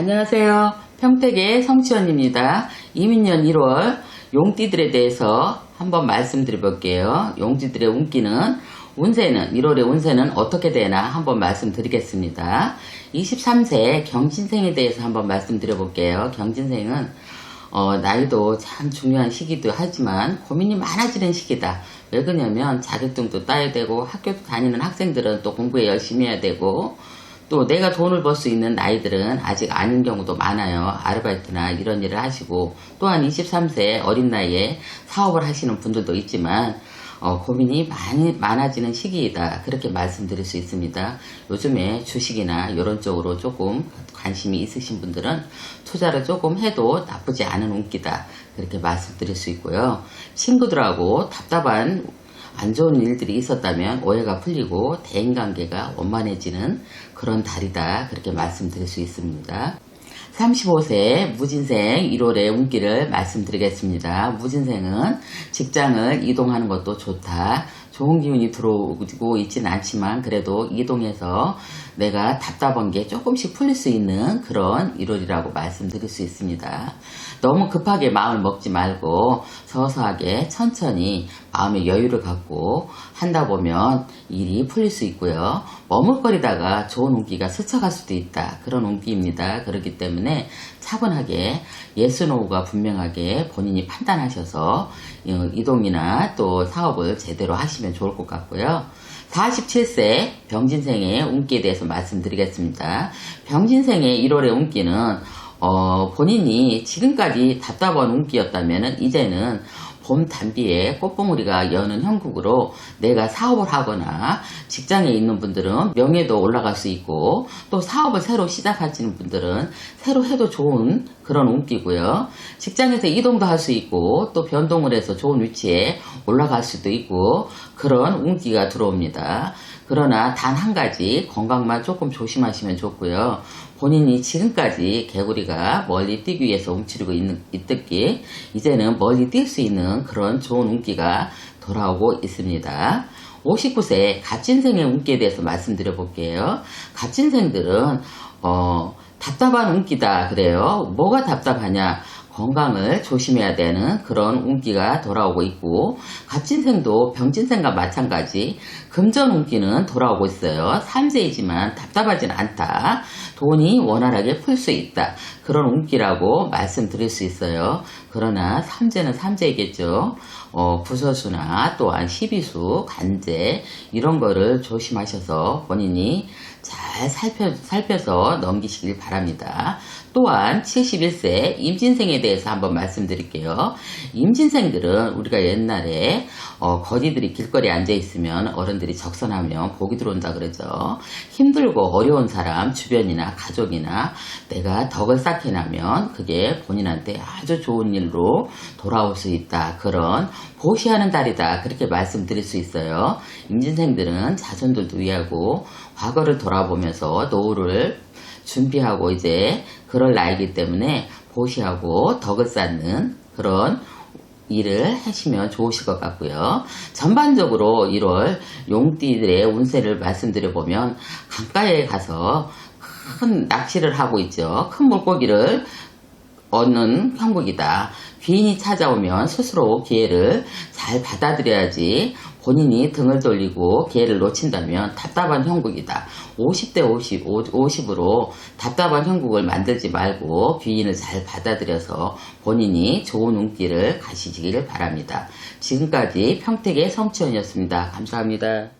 안녕하세요. 평택의 성치원입니다. 이민년 1월 용띠들에 대해서 한번 말씀드려 볼게요. 용띠들의 운기는 운세는 1월의 운세는 어떻게 되나 한번 말씀드리겠습니다. 23세 경진생에 대해서 한번 말씀드려 볼게요. 경진생은 어, 나이도 참 중요한 시기도 하지만 고민이 많아지는 시기다. 왜 그러냐면 자격증도 따야 되고 학교도 다니는 학생들은 또 공부에 열심히 해야 되고 또 내가 돈을 벌 수 있는 나이들은 아직 아닌 경우도 많아요. 아르바이트나 이런 일을 하시고 또한 23세 어린 나이에 사업을 하시는 분들도 있지만 어, 고민이 많이 많아지는 시기이다. 그렇게 말씀드릴 수 있습니다. 요즘에 주식이나 이런 쪽으로 조금 관심이 있으신 분들은 투자를 조금 해도 나쁘지 않은 운기다. 그렇게 말씀드릴 수 있고요. 친구들하고 답답한 안 좋은 일들이 있었다면 오해가 풀리고 대인관계가 원만해지는 그런 달이다. 그렇게 말씀드릴 수 있습니다. 35세 무진생 1월의 운기를 말씀드리겠습니다. 무진생은 직장을 이동하는 것도 좋다. 좋은 기운이 들어오고 있지는 않지만 그래도 이동해서 내가 답답한 게 조금씩 풀릴 수 있는 그런 1월이라고 말씀드릴 수 있습니다. 너무 급하게 마음을 먹지 말고 서서하게 천천히 마음의 여유를 갖고 한다 보면 일이 풀릴 수 있고요. 머뭇거리다가 좋은 운기가 스쳐갈 수도 있다. 그런 운기입니다. 그렇기 때문에 차분하게 예스 노우가 분명하게 본인이 판단하셔서 이동이나 또 사업을 제대로 하시면 좋을 것 같고요. 47세 병진생의 운기에 대해서 말씀드리겠습니다. 병진생의 1월의 운기는 어, 본인이 지금까지 답답한 운기였다면 이제는 봄 단비에 꽃봉우리가 여는 형국으로 내가 사업을 하거나 직장에 있는 분들은 명예도 올라갈 수 있고 또 사업을 새로 시작하시는 분들은 새로 해도 좋은 그런 운기고요. 직장에서 이동도 할 수 있고 또 변동을 해서 좋은 위치에 올라갈 수도 있고 그런 운기가 들어옵니다. 그러나 단 한 가지 건강만 조금 조심하시면 좋고요. 본인이 지금까지 개구리가 멀리 뛰기 위해서 움츠리고 있는 있듯기 이제는 멀리 뛸 수 있는 그런 좋은 운기가 돌아오고 있습니다. 59세 갑진생의 운기에 대해서 말씀드려 볼게요. 갑진생들은 어, 답답한 운기다 그래요. 뭐가 답답하냐? 건강을 조심해야 되는 그런 운기가 돌아오고 있고 갑진생도 병진생과 마찬가지 금전 운기는 돌아오고 있어요. 3세이지만 답답하진 않다. 돈이 원활하게 풀 수 있다. 그런 운기라고 말씀드릴 수 있어요. 그러나 삼재는 삼재이겠죠. 어, 부서수나 또한 시비수, 간재 이런 거를 조심하셔서 본인이 잘 살펴, 살펴서 넘기시길 바랍니다. 또한 71세 임진생에 대해서 한번 말씀드릴게요. 임진생들은 우리가 옛날에 어, 거지들이 길거리에 앉아 있으면 어른들이 적선하면 복이 들어온다 그러죠. 힘들고 어려운 사람 주변이나 가족이나 내가 덕을 쌓게 나면 그게 본인한테 아주 좋은 일로 돌아올 수 있다. 그런 보시하는 달이다. 그렇게 말씀드릴 수 있어요. 임진생들은 자손들도 위하고 과거를 돌아보면서 노후를 준비하고 이제 그럴 나이기 때문에 보시하고 덕을 쌓는 그런 일을 하시면 좋으실 것 같고요. 전반적으로 1월 용띠들의 운세를 말씀드려 보면 강가에 가서 큰 낚시를 하고 있죠. 큰 물고기를 얻는 형국이다. 귀인이 찾아오면 스스로 기회를 잘 받아들여야지 본인이 등을 돌리고 기회를 놓친다면 답답한 형국이다. 50대 50, 50으로 답답한 형국을 만들지 말고 귀인을 잘 받아들여서 본인이 좋은 운기를 가시기를 바랍니다. 지금까지 평택의 성치원이었습니다. 감사합니다.